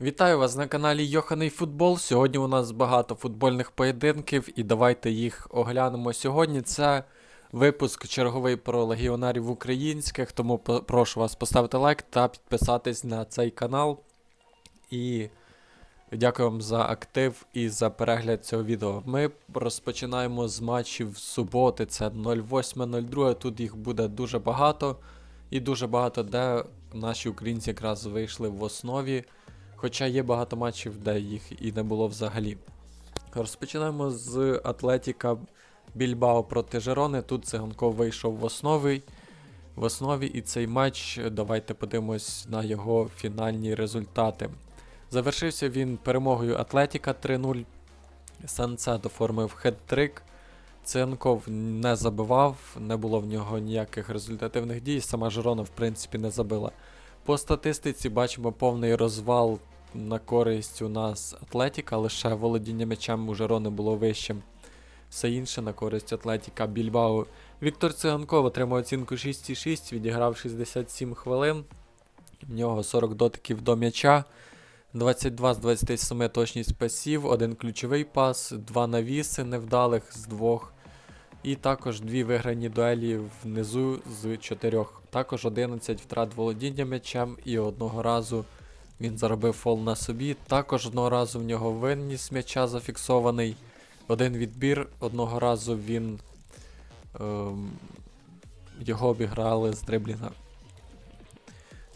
Вітаю вас на каналі Йоханий Футбол. Сьогодні у нас багато футбольних поєдинків і давайте їх оглянемо сьогодні. Це випуск черговий про легіонерів українських, тому прошу вас поставити лайк та підписатись на цей канал. І дякую вам за актив і за перегляд цього відео. Ми розпочинаємо з матчів суботи. Це 08.02. Тут їх буде дуже багато. І дуже багато, де наші українці якраз вийшли в основі. Хоча є багато матчів, де їх і не було взагалі. Розпочинаємо з Атлетіка Більбао проти Жерони. Тут Циганков вийшов в основі. В основі і цей матч. Давайте подивимось на його фінальні результати. Завершився він перемогою Атлетіка 3-0. Санцет оформив хет-трик. Циганков не забивав, не було в нього ніяких результативних дій. Сама Жерона, в принципі, не забила. По статистиці бачимо повний розвал на користь у нас Атлетіка, лише володіння м'ячем у Жерони було вищим. Все інше на користь Атлетіка Більбао. Віктор Циганков отримав оцінку 6,6, відіграв 67 хвилин. В нього 40 дотиків до м'яча, 22 з 27 точність пасів, один ключовий пас, два навіси невдалих з двох. І також дві виграні дуелі внизу з чотирьох. Також 11 втрат володіння м'ячем і одного разу він заробив фол на собі. Також одного разу в нього винніс м'яча зафіксований. Один відбір, одного разу він ем, його обіграли з дриблінга.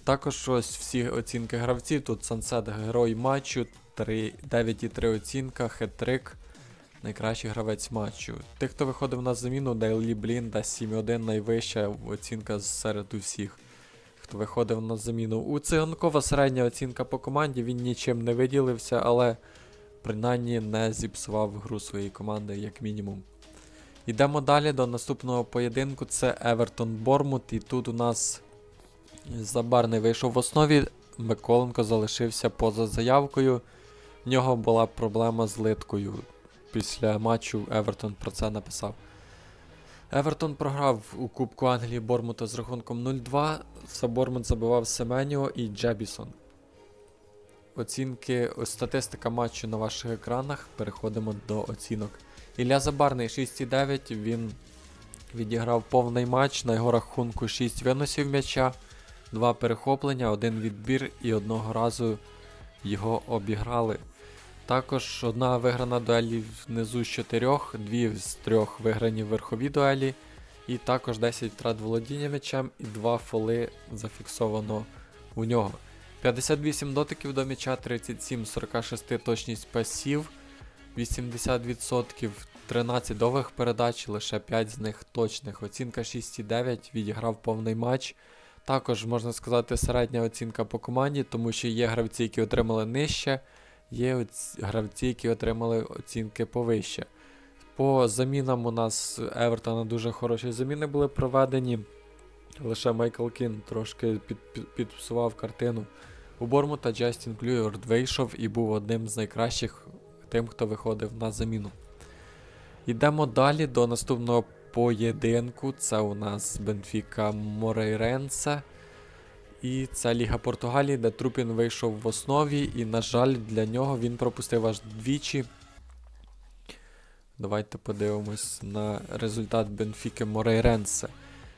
Також ось всі оцінки гравців. Тут Сансет герой матчу, 3, 9,3 оцінка, хет-трик. Найкращий гравець матчу. Тих, хто виходив на заміну, Дейлі Блінда 7-1 найвища оцінка серед усіх, хто виходив на заміну. У Циганкова середня оцінка по команді, він нічим не виділився, але принаймні не зіпсував гру своєї команди, як мінімум. Йдемо далі до наступного поєдинку. Це Евертон Бормут. І тут у нас Забарний вийшов в основі. Миколенко залишився поза заявкою. В нього була проблема з литкою. Після матчу Евертон про це написав. Евертон програв у Кубку Англії Бормута з рахунком 0-2. За Бормут забивав Семеніо і Джебісон. Оцінки, статистика матчу на ваших екранах. Переходимо до оцінок. Ілля Забарний 6,9. Він відіграв повний матч. На його рахунку 6 виносів м'яча, 2 перехоплення, 1 відбір і одного разу його обіграли. Також одна виграна дуелі внизу з чотирьох, дві з трьох виграні верхові дуелі, і також 10 втрат володіння м'ячем і 2 фоли зафіксовано у нього. 58 дотиків до м'яча, 37-46 точність пасів, 80%, 13 довгих передач, лише 5 з них точних. Оцінка 6,9, відіграв повний матч. Також можна сказати середня оцінка по команді, тому що є гравці, які отримали нижче, є гравці, які отримали оцінки повище. По замінам у нас Евертона дуже хороші заміни були проведені. Лише Майкл Кін трошки під, під, підпсував картину. У Бормута Джастін Клюєрд вийшов і був одним з найкращих тим, хто виходив на заміну. Йдемо далі до наступного поєдинку. Це у нас Бенфіка Морейренсе. І це Ліга Португалії, де Трупін вийшов в основі, і, на жаль, для нього він пропустив аж двічі. Давайте подивимось на результат Бенфіки Морейренсе.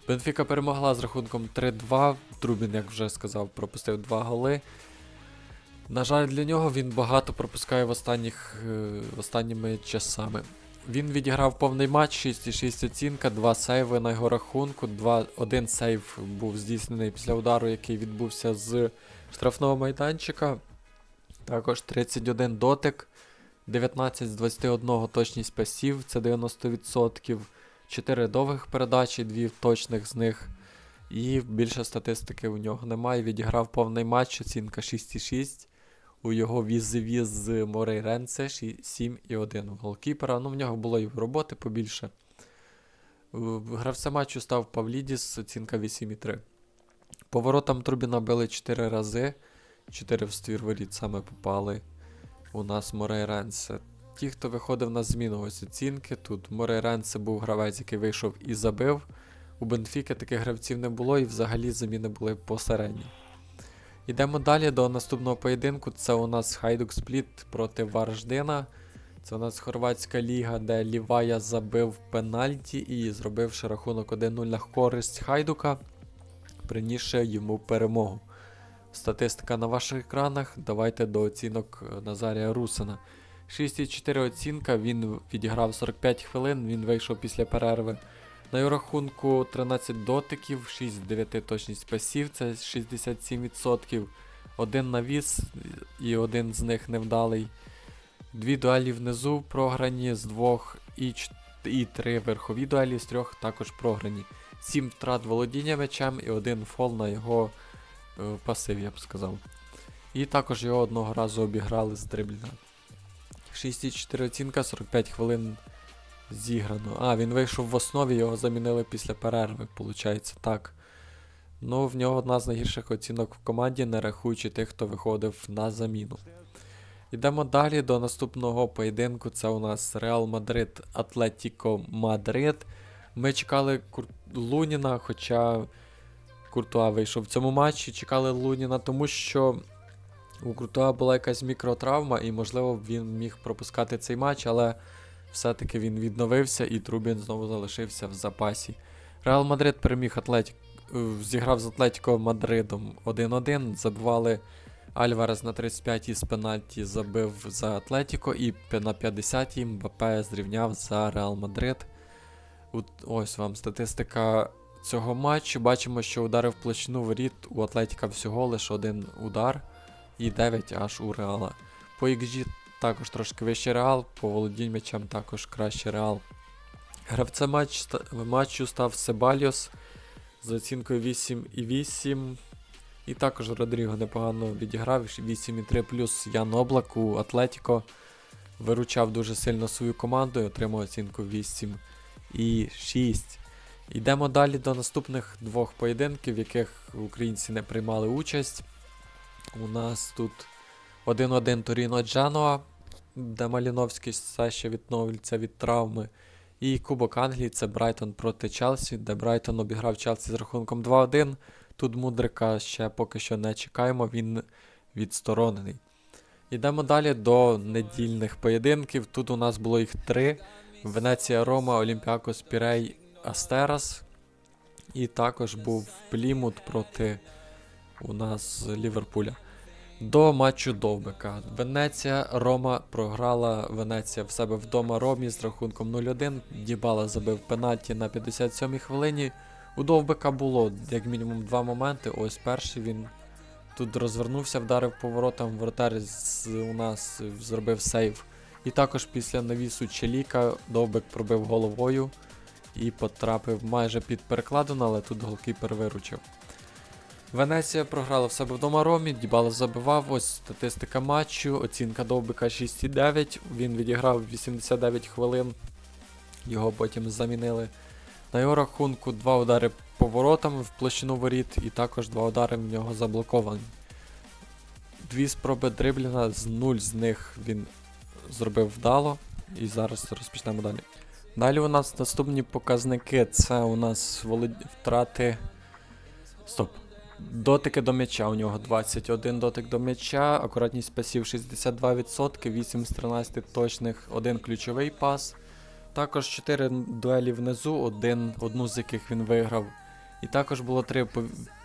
Бенфіка перемогла з рахунком 3-2. Трубін, як вже сказав, пропустив 2 голи. На жаль, для нього він багато пропускає в останніх, е, останніми часами. Він відіграв повний матч, 6,6 оцінка, 2 сейви на його рахунку. 2, один сейв був здійснений після удару, який відбувся з штрафного майданчика. Також 31 дотик, 19 з 21 точність пасів, це 90%. 4 довгих передачі, 2 точних з них. І більше статистики у нього немає. Відіграв повний матч, оцінка 6,6. У його візові з Морейренце 7,1 у голкіпера. Ну, в нього було і роботи побільше. Гравцем матчу став Павлідіс, оцінка 8,3. Поворотам Трубіна били 4 рази. 4 в ствір воріт саме попали у нас Морейренце. Ті, хто виходив на зміну, ось оцінки. Тут Морейренце був гравець, який вийшов і забив. У Бенфіки таких гравців не було, і взагалі заміни були посередні. Йдемо далі до наступного поєдинку. Це у нас Хайдук Спліт проти Варждина. Це у нас хорватська ліга, де Лівая забив пенальті і зробивши рахунок 1-0 на користь Хайдука, принісши йому перемогу. Статистика на ваших екранах. Давайте до оцінок Назарія Русина. 6,4 оцінка, він відіграв 45 хвилин, він вийшов після перерви. На його рахунку 13 дотиків, 6 з 9 точність пасів, це 67%. Один навіс і один з них невдалий. Дві дуелі внизу програні з двох і, і три верхові дуелі з трьох також програні. 7 втрат володіння мечем і один фол на його е, пасив, я б сказав. І також його одного разу обіграли з дрибліна. 6,4 оцінка, 45 хвилин зіграно. А, він вийшов в основі, його замінили після перерви, виходить так. Ну, в нього одна з найгірших оцінок в команді, не рахуючи тих, хто виходив на заміну. Йдемо далі до наступного поєдинку. Це у нас Реал Мадрид Атлетіко Мадрид. Ми чекали Кур... Луніна, хоча Куртуа вийшов в цьому матчі. Чекали Луніна, тому що у Куртуа була якась мікротравма, і, можливо, він міг пропускати цей матч, але все-таки він відновився і Трубін знову залишився в запасі. Реал Мадрид переміг Атлетік... е, зіграв з Атлетіко Мадридом 1-1. Забивали Альварес на 35-й з пенальті забив за Атлетіко, і на 50-й Мбапе зрівняв за Реал Мадрид. Ось вам статистика цього матчу. Бачимо, що удари в площину воріт у Атлетіка всього лише один удар і 9 аж у Реала. По XG також трошки вище Реал, по володінню м'ячем також краще Реал. Гравцем матч, матчу став Себальос з оцінкою 8,8. І також Родріго непогано відіграв 8,3 плюс Ян Облак у Атлетіко. Виручав дуже сильно свою команду і отримав оцінку 8,6. Йдемо далі до наступних двох поєдинків, в яких українці не приймали участь. У нас тут 1-1 Торіно Джаноа, де Маліновський все ще відновлюється від травми. І Кубок Англії це Брайтон проти Челсі, де Брайтон обіграв Челсі з рахунком 2-1. Тут Мудрика ще поки що не чекаємо, він відсторонений. Йдемо далі до недільних поєдинків. Тут у нас було їх три: Венеція, Рома, Олімпіакос, Пірей, Астерас. І також був Плімут проти у нас Ліверпуля. До матчу Довбика. Венеція, Рома програла Венеція в себе вдома Ромі з рахунком 0-1. Дібала забив пенальті на 57-й хвилині. У Довбика було як мінімум два моменти. Ось перший він тут розвернувся, вдарив поворотом, вратар з, у нас зробив сейв. І також після навісу Челіка Довбик пробив головою і потрапив майже під перекладину, але тут голкіпер виручив. Венеція програла в себе вдома Ромі, Дібала забивав, ось статистика матчу, оцінка Довбика 6,9, він відіграв 89 хвилин, його потім замінили. На його рахунку два удари поворотом в площину воріт і також два удари в нього заблоковані. Дві спроби дрибліна, з нуль з них він зробив вдало. І зараз розпочнемо далі. Далі у нас наступні показники. Це у нас волод... втрати. Стоп. Дотики до м'яча. У нього 21 дотик до м'яча, акуратність пасів 62%, 8 з 13 точних, один ключовий пас. Також 4 дуелі внизу, один, одну з яких він виграв. І також було 3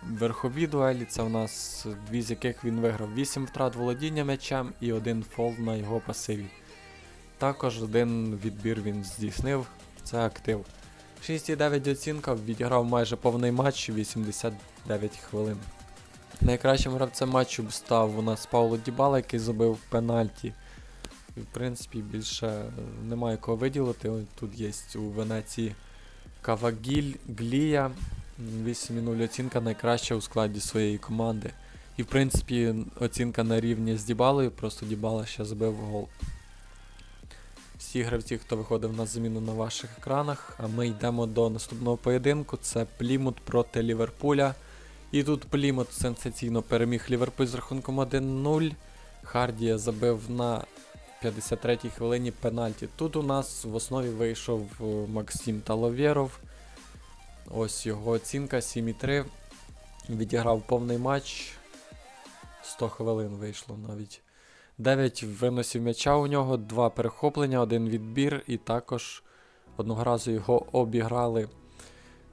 верхові дуелі, це у нас дві з яких він виграв 8 втрат володіння м'ячем і один фол на його пасиві. Також один відбір він здійснив, це актив. 6,9 оцінка, відіграв майже повний матч 89 хвилин. Найкращим гравцем матчу став у нас Пауло Дібала, який забив пенальті. В принципі, більше немає кого виділити. Тут є у Венеції Кавагіль, Глія. 8,0 оцінка найкраща у складі своєї команди. І в принципі оцінка на рівні з Дібалою, просто Дібала ще забив гол. Всі гравці, хто виходив на заміну на ваших екранах, а ми йдемо до наступного поєдинку. Це Плімут проти Ліверпуля. І тут Плімут сенсаційно переміг Ліверпуль з рахунком 1-0. Хардія забив на 53-й хвилині пенальті. Тут у нас в основі вийшов е, Максим Таловєров. Ось його оцінка 7,3. Відіграв повний матч. 100 хвилин вийшло навіть. 9 виносів м'яча у нього, 2 перехоплення, один відбір, і також одного разу його обіграли.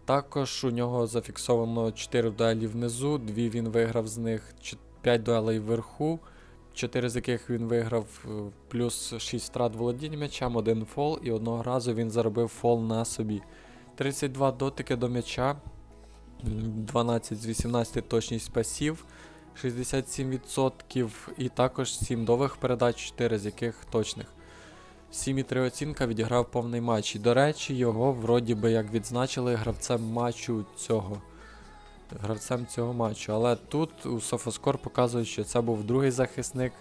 Також у нього зафіксовано 4 дуелі внизу, 2 він виграв з них, 5 дуелей вверху, 4 з яких він виграв, е, плюс 6 втрат володіння м'ячем, 1 фол, і одного разу він заробив фол на собі. 32 дотики до м'яча, 12 з 18 точність пасів, 67% і також 7 довгих передач, 4 з яких точних. 7,3 оцінка відіграв повний матч. І, до речі, його вроді би як відзначили гравцем матчу цього. Гравцем цього матчу. Але тут у Софоскор показує, що це був другий захисник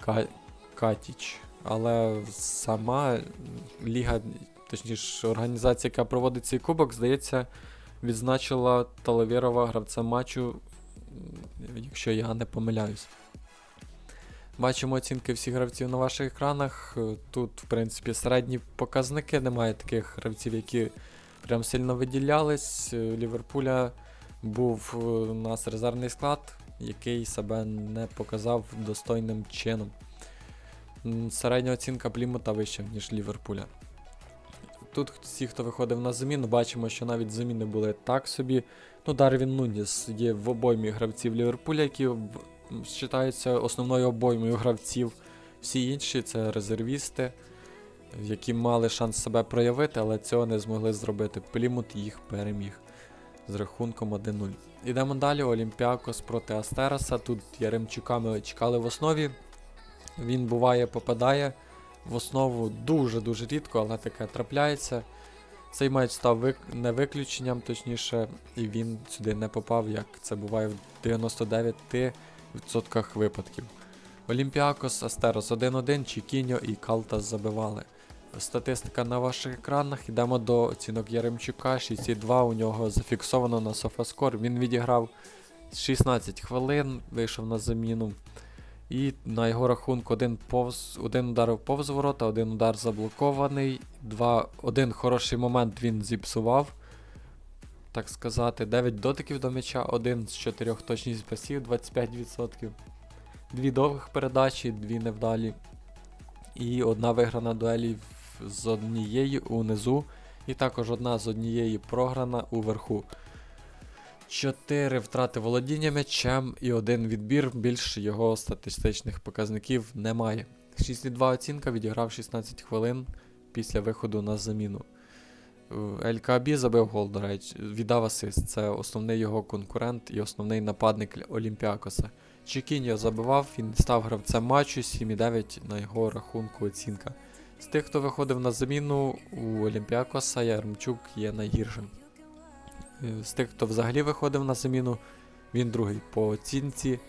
Ка... Катіч. Але сама ліга, точніше, організація, яка проводить цей кубок, здається, відзначила Талавірова гравцем матчу, якщо я не помиляюсь. Бачимо оцінки всіх гравців на ваших екранах. Тут, в принципі, середні показники. Немає таких гравців, які прям сильно виділялись. Ліверпуля був е, у нас резервний склад, який себе не показав достойним чином. Середня оцінка Плімута вища, ніж Ліверпуля. Тут всі, хто виходив на заміну, бачимо, що навіть заміни були так собі. Ну, Дарвін Нуніс є в обоймі гравців Ліверпуля, які вважаються основною обоймою гравців. Всі інші це резервісти, які мали шанс себе проявити, але цього не змогли зробити. Плімут їх переміг з рахунком 1-0. Ідемо далі. Олімпіакос проти Астероса. Тут Яремчука ми чекали в основі. Він буває, попадає в основу дуже-дуже рідко, але таке трапляється. Цей матч став вик- не виключенням, точніше, і він сюди не попав, як це буває в 99% випадків. Олімпіакос, Астерос 1-1, Чікіньо і Калтас забивали. Статистика на ваших екранах. Йдемо до оцінок Яремчука. 6,2 у нього зафіксовано на Софаскор. Він відіграв 16 хвилин, вийшов на заміну. І на його рахунку один, повз, один удар повз ворота, один удар заблокований, два, один хороший момент він зіпсував. Так сказати, 9 дотиків до м'яча, один з 4 точність пасів, 25%. Дві довгих передачі, дві невдалі. І одна виграна дуелі з однієї унизу. І також одна з однієї програна уверху. 4 втрати володіння м'ячем і один відбір, більше його статистичних показників немає. 6,2 оцінка відіграв 16 хвилин після виходу на заміну. Е, ЛКБ забив гол, до речі, віддав асист. Це основний його конкурент і основний нападник Олімпіакоса. Чекіньо забивав, він став гравцем матчу 7,9 на його рахунку оцінка. З тих, хто виходив на заміну у Олімпіакоса, Ярмчук є найгіршим. Е, З тих, хто взагалі виходив на заміну, він другий по оцінці.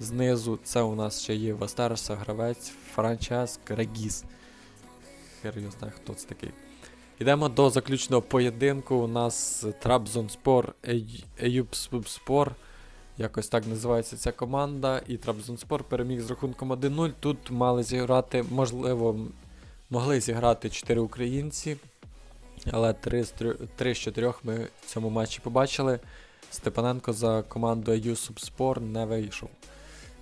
Знизу це у нас ще є Вастероса гравець Франческ Регіс. Хер його знає, хто це такий. Йдемо до заключного поєдинку. У нас Трабзонспор Еюбспор. Якось так називається ця команда. І Трабзонспор переміг з рахунком 1-0. Тут мали зіграти, можливо, могли зіграти 4 українці. Але 3 з 3, 3 з 4 ми в цьому матчі побачили. Степаненко за командою Юсубспор не вийшов.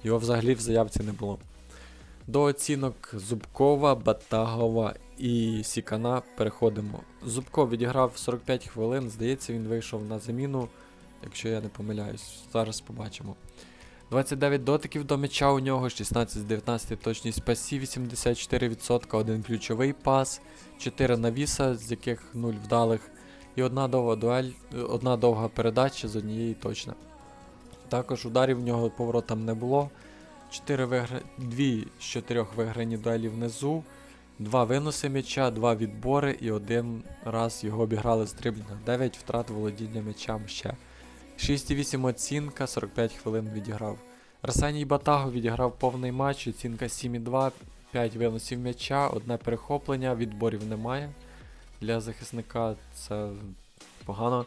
Його взагалі в заявці не було. До оцінок Зубкова, Батагова і Сікана переходимо. Зубков відіграв 45 хвилин, здається, він вийшов на заміну, якщо я не помиляюсь. Зараз побачимо. 29 дотиків до м'яча у нього, 16 з 19 точність пасів, 84%, один ключовий пас, 4 навіса, з яких 0 вдалих, і одна довга дуель, одна довга передача з однієї точно. Також ударів в нього поворотом не було. 4 вигра... 2 з 4 виграні дуелі внизу, 2 виноси м'яча, 2 відбори і один раз його обіграли з дриблінга. 9 втрат володіння м'ячам ще. 6,8 оцінка, 45 хвилин відіграв. Арсеній Батаго відіграв повний матч, оцінка 7,2, 5 виносів м'яча, одне перехоплення, відборів немає. Для захисника це погано.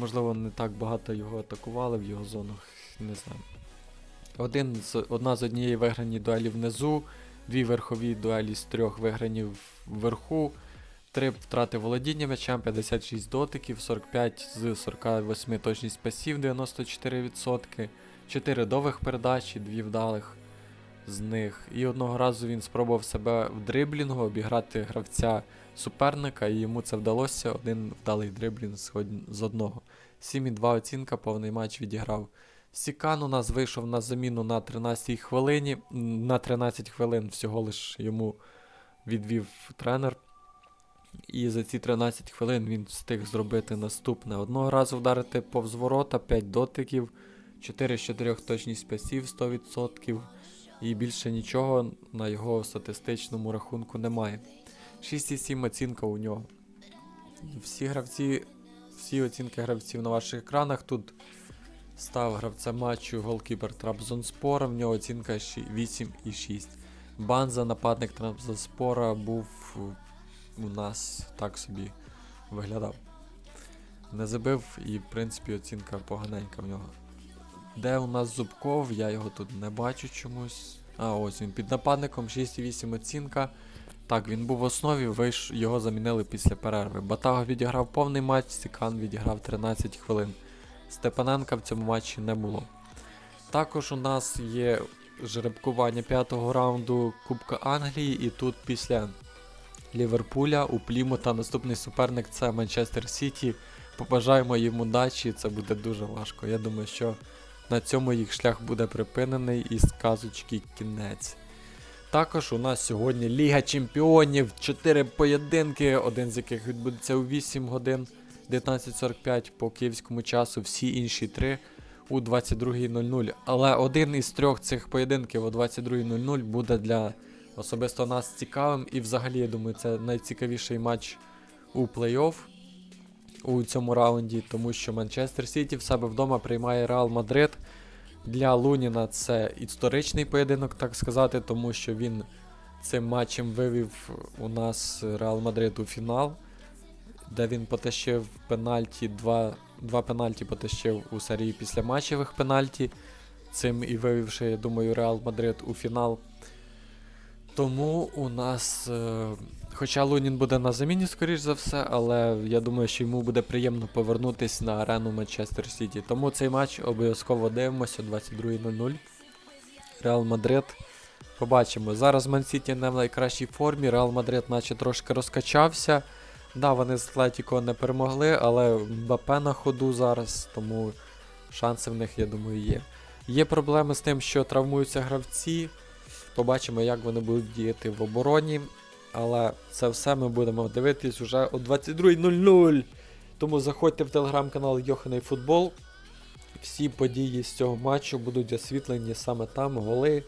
Можливо, не так багато його атакували в його зону, не знаю. Один з, одна з однієї виграні дуелі внизу, дві верхові дуелі з трьох виграні вверху, три втрати володіння м'ячем, 56 дотиків, 45 з 48 точність пасів, 94%, 4 довгих передачі, 2 вдалих з них. І одного разу він спробував себе в дриблінгу обіграти гравця суперника, і йому це вдалося. Один вдалий дриблінг з одного. 7,2 оцінка, повний матч відіграв. Сікан у нас вийшов на заміну на 13 хвилині. На 13 хвилин всього лиш йому відвів тренер. І за ці 13 хвилин він встиг зробити наступне. Одного разу вдарити повз ворота, 5 дотиків, 4 з 4 точність пасів 100%. І більше нічого на його статистичному рахунку немає. 6,7 оцінка у нього. Всі гравці, всі оцінки гравців на ваших екранах. Тут став гравцем матчу голкіпер Трабзонспора, в нього оцінка щі- 8,6. Банза, нападник Трабзонспора, був у нас так собі виглядав. Не забив і, в принципі, оцінка поганенька в нього. Де у нас Зубков? Я його тут не бачу чомусь. А, ось він під нападником 6,8 оцінка. Так, він був в основі, вийш... його замінили після перерви. Батаго відіграв повний матч, Сікан відіграв 13 хвилин. Степаненка в цьому матчі не було. Також у нас є жеребкування п'ятого раунду Кубка Англії, і тут після Ліверпуля у Плімута наступний суперник це Манчестер Сіті. Побажаємо їм удачі, це буде дуже важко. Я думаю, що на цьому їх шлях буде припинений і сказочки кінець. Також у нас сьогодні Ліга Чемпіонів, 4 поєдинки, один з яких відбудеться у 8 годин 19.45 по київському часу, всі інші три у 22.00. Але один із трьох цих поєдинків о 22.00 буде для особисто нас цікавим. І взагалі, я думаю, це найцікавіший матч у плей-офф у цьому раунді, тому що Манчестер Сіті в себе вдома приймає Реал Мадрид. Для Луніна це історичний поєдинок, так сказати, тому що він цим матчем вивів у нас Реал Мадрид у фінал, де він потащив пенальті, два, два пенальті потащив у серії після матчевих пенальті. Цим і вивівши, я думаю, Реал Мадрид у фінал. Тому у нас, е, хоча Лунін буде на заміні, скоріш за все, але я думаю, що йому буде приємно повернутися на арену Манчестер Сіті. Тому цей матч обов'язково дивимося 22.00. Реал Мадрид. Побачимо. Зараз Ман Сіті не в найкращій формі. Реал Мадрид наче трошки розкачався. Да, вони з Атлетіко не перемогли, але Мбапе на ходу зараз, тому шанси в них, я думаю, є. Є проблеми з тим, що травмуються гравці. Побачимо, як вони будуть діяти в обороні. Але це все ми будемо дивитись уже о 22.00. Тому заходьте в телеграм-канал Йоханий Футбол. Всі події з цього матчу будуть освітлені саме там, голи,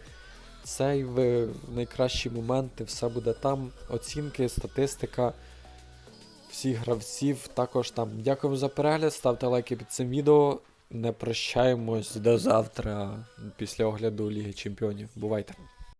сейви, найкращі моменти, все буде там. Оцінки, статистика всіх гравців також там. Дякую за перегляд, ставте лайки під цим відео. Не прощаємось до завтра після огляду Ліги Чемпіонів. Бувайте!